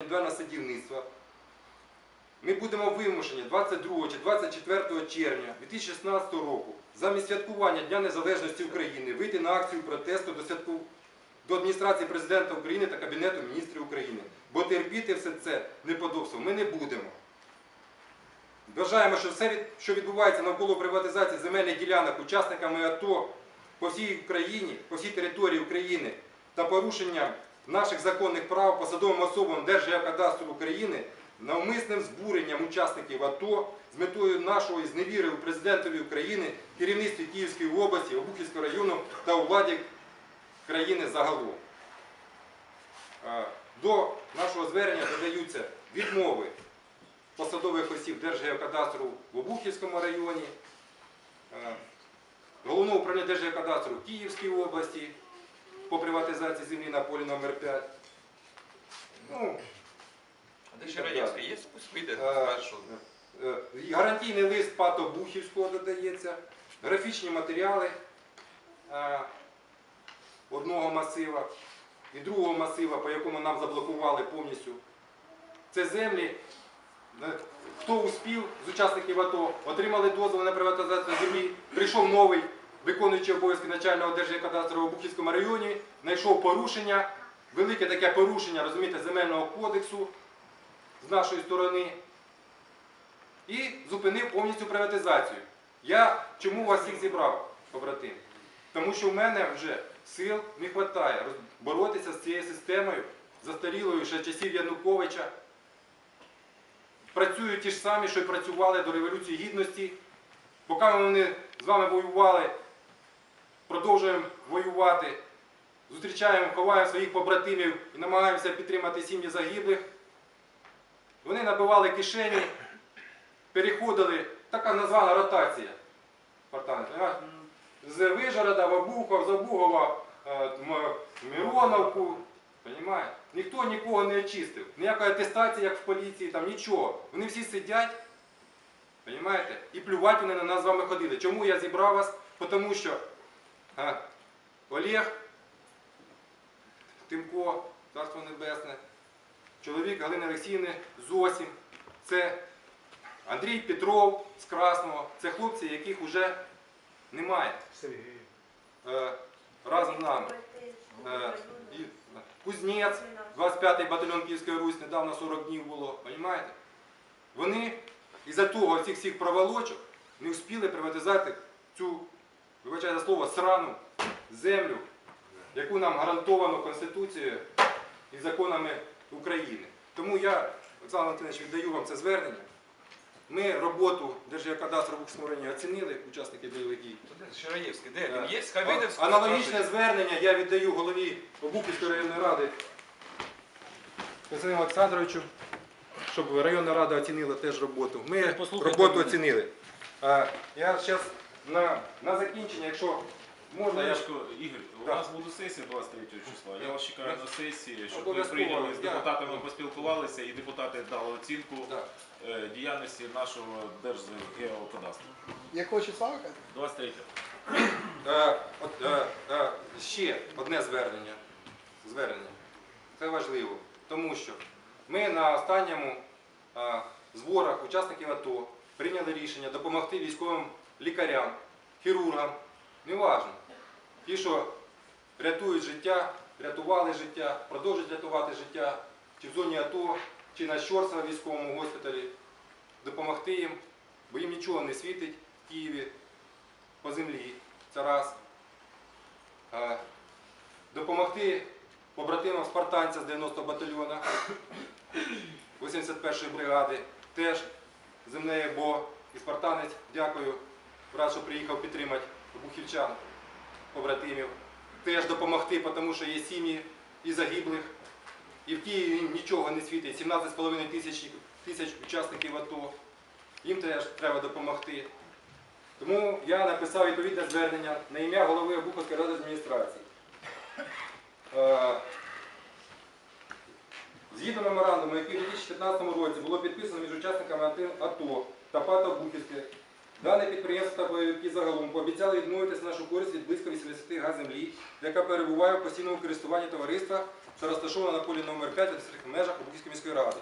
індивідуального садівництва. Ми будемо вимушені 22 чи 24 червня 2016 року замість святкування Дня Незалежності України вийти на акцію протесту до, святку... до адміністрації президента України та Кабінету міністрів України. Бо терпіти все це неподобство ми не будемо. Вважаємо, що все, що відбувається навколо приватизації земельних ділянок учасниками АТО по всій Україні, по всій території України та порушення наших законних прав посадовим особам Держгеокадастру України навмисним збуренням учасників АТО з метою нашого зневіри у президентові України, керівництві Київської області, Обухівського району та у владі країни загалом. Е, До нашого звернення додаються відмови посадових осіб Держгеокадастру в Обухівському районі, е, Головного управління Держгеокадастру в Київській області по приватизації землі на полі номер 5 Ну, ще Раєвська є? Пусть вийде Е, першу. е, гарантійний лист ПАТО Бухівського додається, графічні матеріали е, одного масива і другого масива, по якому нам заблокували повністю. Це землі, е, хто успів з учасників АТО, отримали дозвіл на приватизацію землі, прийшов новий виконуючий обов'язки начального Держгеокадастру в Бухівському районі, знайшов порушення, велике таке порушення, розумієте, земельного кодексу з нашої сторони і зупинив повністю приватизацію. Я чому вас всіх зібрав, побратим? Тому що в мене вже сил не вистачає боротися з цією системою, застарілою ще часів Януковича. Працюють ті ж самі, що й працювали до Революції Гідності. Поки вони з вами воювали, продовжуємо воювати, зустрічаємо, ховаємо своїх побратимів і намагаємося підтримати сім'ї загиблих. Вони набивали кишені, переходили, така названа ротація. З Вижгорода в Обухов, з Обухова е, Мироновку. Понимаєш? Ніхто нікого не очистив. Ніякої атестації, як в поліції, там нічого. Вони всі сидять, понимаєте? і плювати вони на нас з вами ходили. Чому я зібрав вас? Тому що Олег Тимко, Царство Небесне, чоловік Галини Олексіївни Зосім, це Андрій Петров з Красного, це хлопці, яких вже немає. Е, разом з нами. Е, і Кузнець, 25-й батальйон Київської Русь, недавно 40 днів було, розумієте? Вони із-за того цих всіх проволочок не встигли приватизувати цю, вибачайте за слово, срану землю, яку нам гарантовано Конституцією і законами України. Тому я, Олександр Валентинович, віддаю вам це звернення. Ми роботу Держгеокадастру в Бухському оцінили, учасники бойових дій. Ще де він є? В Аналогічне звернення я віддаю голові Обухівської районної ради Константину Олександровичу, щоб районна рада оцінила теж роботу. Ми роботу оцінили. Я зараз на, на закінчення, якщо можна, я Ігор, у Так. нас буде сесія 23 числа. Я вас чекаю на сесії, щоб ви Обов'язково, прийняли з я- депутатами, поспілкувалися і депутати дали оцінку Да. е, діяльності нашого Держгеокадастру. Якого числа ви кажете? 23. Е, от, е, е, ще одне звернення. звернення. Це важливо, тому що ми на останньому е, зборах учасників АТО прийняли рішення допомогти військовим лікарям, хірургам, неважно. Ті, що рятують життя, рятували життя, продовжують рятувати життя, чи в зоні АТО, чи на Щорса військовому госпіталі, допомогти їм, бо їм нічого не світить в Києві по землі. Це раз. Е, Допомогти побратимам спартанця з 90-го батальйона 81-ї бригади. Теж землею, бо і спартанець, дякую, рад, що приїхав підтримати бухівчан, побратимів. Теж допомогти, тому що є сім'ї і загиблих. І в Києві нічого не світить. 17,5 тисяч, тисяч учасників АТО. Їм теж треба допомогти. Тому я написав відповідне звернення на ім'я голови Обуховської адміністрації. Е, Згідно меморандуму, який у 2015 році було підписано між учасниками АТО та ПАТ Обухівське, дане підприємство та бойовики загалом пообіцяли відмовитися нашу користь від близько 80 га землі, яка перебуває в постійному користуванні товариства що розташована на полі номер 5 в межах Обухівської міської ради.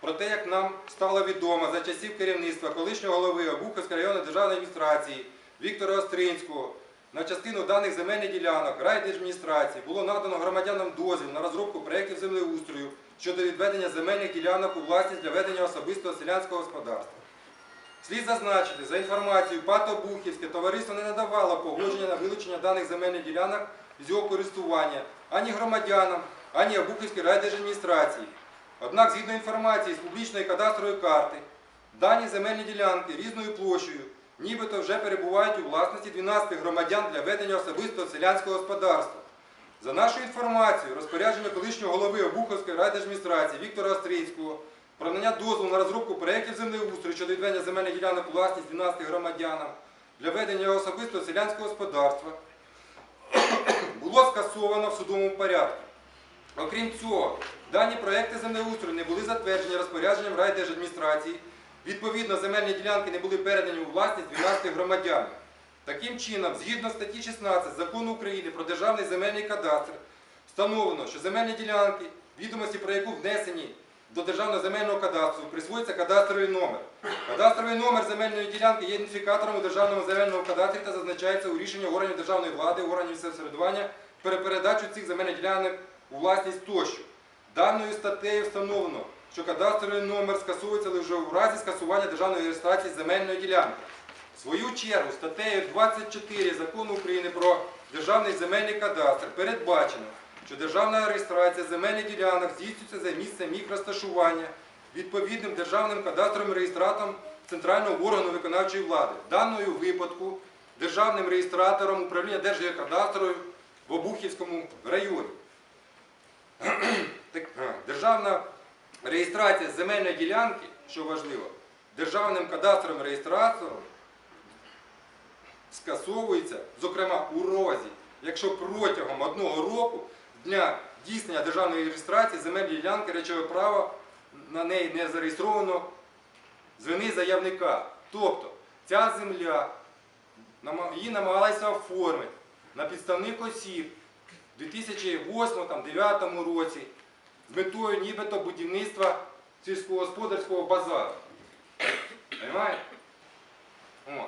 Про те, як нам стало відомо за часів керівництва колишнього голови Обухівської районної державної адміністрації Віктора Остринського на частину даних земельних ділянок райдержадміністрації було надано громадянам дозвіл на розробку проєктів землеустрою щодо відведення земельних ділянок у власність для ведення особистого селянського господарства. Слід зазначити, за інформацією ПАТ Обухівське товариство не надавало погодження на вилучення даних земельних ділянок з його користування ані громадянам, ані Обухівській райдержадміністрації. Однак, згідно інформації з публічної кадастрової карти, дані земельні ділянки різною площею нібито вже перебувають у власності 12 громадян для ведення особистого селянського господарства. За нашою інформацією, розпорядження колишнього голови Обуховської райдержадміністрації Віктора Остринського про надання дозволу на розробку проєктів землеустрою щодо відведення земельних ділянок у власність 12 громадянам для ведення особистого селянського господарства було скасовано в судовому порядку. Окрім цього, дані проекти землеустрою не були затверджені розпорядженням райдержадміністрації. Відповідно, земельні ділянки не були передані у власність 12 громадян. Таким чином, згідно статті 16 Закону України про державний земельний кадастр, встановлено, що земельні ділянки, відомості про яку внесені до державного земельного кадастру, присвоюється кадастровий номер. Кадастровий номер земельної ділянки є ідентифікатором у державному земельному кадастрі та зазначається у рішенні органів державної влади, органів самоврядування про цих земельних ділянок у власність тощо. Даною статтею встановлено, що кадастровий номер скасується лише у разі скасування державної реєстрації земельної ділянки. В свою чергу статтею 24 Закону України про державний земельний кадастр передбачено, що державна реєстрація земельних ділянок здійснюється за місцем їх розташування відповідним державним кадастровим реєстратором центрального органу виконавчої влади. В даному випадку державним реєстратором управління Держгеокадастрою в Обухівському районі. Державна реєстрація земельної ділянки, що важливо, державним кадастровим реєстратором скасовується, зокрема у розі, якщо протягом одного року дня дійснення державної реєстрації земельної ділянки речове право на неї не зареєстровано з вини заявника. Тобто ця земля її намагалися оформити на підставних осіб у 2008-2009 році з метою нібито будівництва сільськогосподарського базару. Понимаете? О.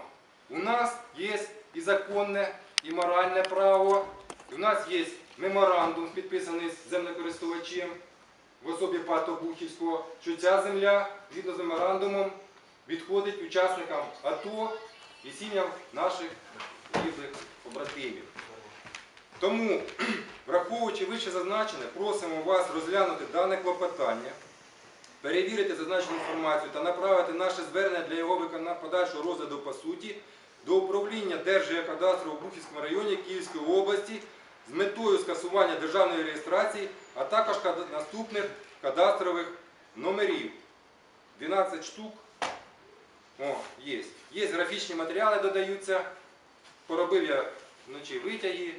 У нас є і законне, і моральне право. У нас є меморандум, підписаний з землекористувачем в особі Пато Бухівського, що ця земля, згідно з меморандумом, відходить учасникам АТО і сім'ям наших рідних побратимів. Тому, враховуючи вище зазначене, просимо вас розглянути дане клопотання, перевірити зазначену інформацію та направити наше звернення для його подальшого розгляду по суті до управління Держгеокадастру у Бухівському районі Київської області з метою скасування державної реєстрації, а також наступних кадастрових номерів. 12 штук. О, є. Є графічні матеріали додаються. Поробив я вночі витяги,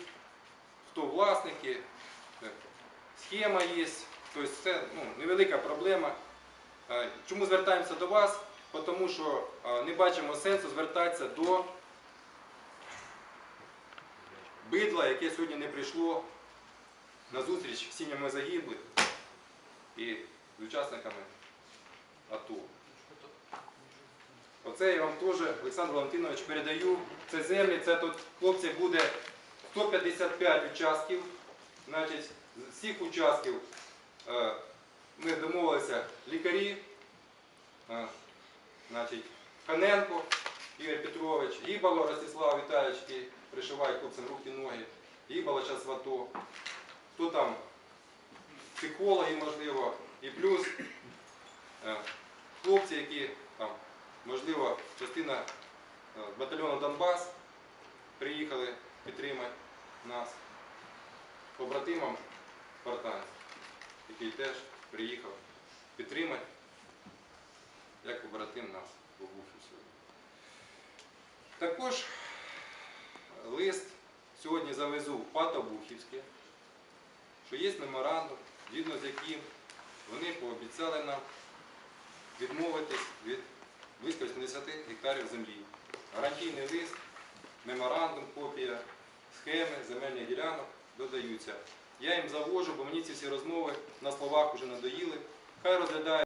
хто власники, е, схема є. Тобто це ну, невелика проблема. Е, Чому звертаємося до вас? Тому що е, не бачимо сенсу звертатися до бидла, яке сьогодні не прийшло на зустріч з сім'ями загиблих і з учасниками АТО. Оце я вам теж, Олександр Валентинович, передаю. Це землі, це тут хлопці буде 155 участків. Значить, з всіх участків е, ми домовилися лікарі, е, значить, Ханенко Ігор Гібало Ростислав Віталійович, який пришиває хлопцям руки ноги, Гібало зараз в АТО. Хто там? Психологи, можливо, і плюс е, хлопці, які там, можливо, частина е, батальйону Донбас приїхали підтримати нас побратимам спартанців, який теж приїхав підтримати, як побратим нас в Обухів сьогодні. Також лист сьогодні завезу в ПАТО Бухівське, що є меморандум, згідно з яким вони пообіцяли нам відмовитись від близько 80 гектарів землі. Гарантійний лист, меморандум, копія, схеми земельних ділянок додаються. Я їм завожу, бо мені ці всі розмови на словах вже надоїли. Хай розглядають.